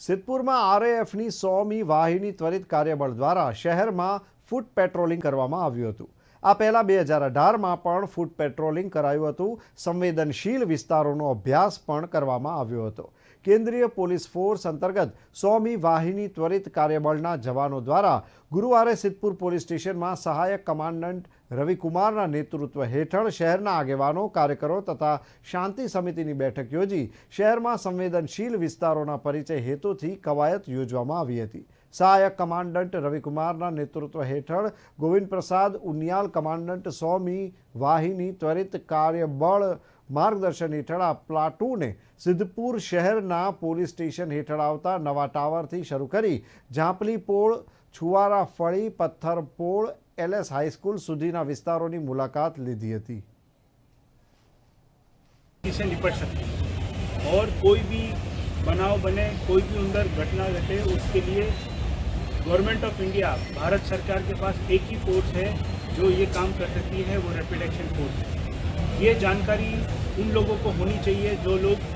સિદ્ધપુરમાં આરએએફની સોમી વાહિની ત્વરિત કાર્યબળ દ્વારા શહેરમાં ફૂટ પેટ્રોલિંગ કરવામાં આવ્યું હતું. આ પહેલાં બે હજાર અઢારમાં પણ ફૂટ પેટ્રોલિંગ કરાયું હતું. સંવેદનશીલ વિસ્તારોનો અભ્યાસ પણ કરવામાં આવ્યો હતો. કેન્દ્રીય પોલીસ ફોર્સ અંતર્ગત સોમી વાહિની ત્વરિત કાર્યબળના જવાનો દ્વારા ગુરુવારે સિદ્ધપુર પોલીસ સ્ટેશનમાં સહાયક કમાન્ડન્ટ રવિકુમારના નેતૃત્વ હેઠળ શહેરના આગેવાનો, કાર્યકરો તથા શાંતિ સમિતિની બેઠક યોજી શહેરમાં સંવેદનશીલ વિસ્તારોના પરિચય હેતુથી કવાયત યોજવામાં આવી હતી. સહાયક કમાન્ડન્ટ રવિકુમારના નેતૃત્વ હેઠળ ગોવિંદ પ્રસાદ ઉનિયાલ, કમાન્ડન્ટ સોમી વાહિની ત્વરિત કાર્યબળ માર્ગદર્શન હેઠળ આ પ્લાટૂને સિદ્ધપુર શહેરના પોલીસ સ્ટેશન હેઠળ આવતા નવા ટાવરથી શરૂ કરી ઝાંપલી પોળ છુવારા ફળી પથ્થર પોળ એલએસ હાઈસ્કૂલ સુધીના વિસ્તારોની મુલાકાત લીધી હતી से निपट सकते हैं और कोई भी बनाव बने कोई भी अंदर घटना घटे उसके लिए गवर्नमेंट ऑफ इंडिया भारत सरकार के पास एक ही फोर्स है जो ये काम कर सकती है वो रैपिड एक्शन फोर्स है ये जानकारी उन लोगों को होनी चाहिए जो लोग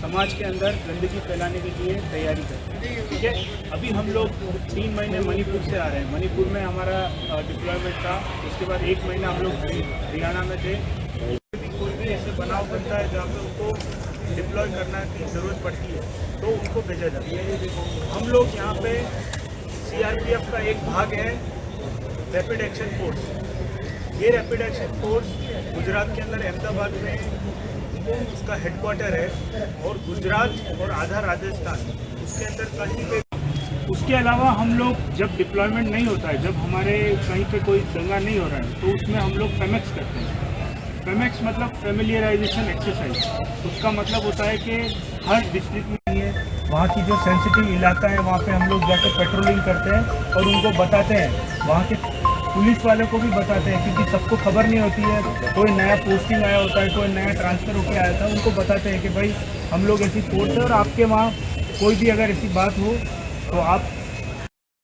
समाज के अंदर गंदगी फैलाने के लिए तैयारी करते हैं। ठीक है? अभी हम लोग तीन महीने मणिपुर से आ रहे हैं। मणिपुर में हमारा डिप्लॉयमेंट था। उसके बाद एक महीना हम लोग हरियाणा में थे। कोई भी ऐसे बनाव बनता है जहाँ पे उनको डिप्लॉय करना की ज़रूरत पड़ती है तो उनको भेजा जाता है। हम लोग यहाँ पे सीआरपीएफ का एक भाग है रैपिड एक्शन फोर्स ये रैपिड एक्शन फोर्स गुजरात के अंदर अहमदाबाद में उसका हेडक्वार्टर है और गुजरात और आधा राजस्थान, उसके अंदर कहीं पे उसके अलावा हम लोग जब डिप्लॉयमेंट नहीं होता है, जब हमारे कहीं पे कोई दंगा नहीं हो रहा है तो उसमें हम लोग फेमेक्स करते हैं। फेमेक्स मतलब फेमिलियराइजेशन एक्सरसाइज उसका मतलब होता है कि हर डिस्ट्रिक्ट में वहाँ की जो सेंसिटिव इलाका है, वहाँ पे हम लोग जाकर पेट्रोलिंग करते हैं और उनको बताते हैं। वहाँ के पुलिस वाले को भी बताते हैं क्योंकि सबको खबर नहीं होती है। कोई नया पोस्टिंग आया होता है, कोई नया ट्रांसफ़र होकर आया था, उनको बताते हैं कि भाई, हम लोग ऐसी फोर्स है और आपके वहाँ कोई भी अगर ऐसी बात हो तो आप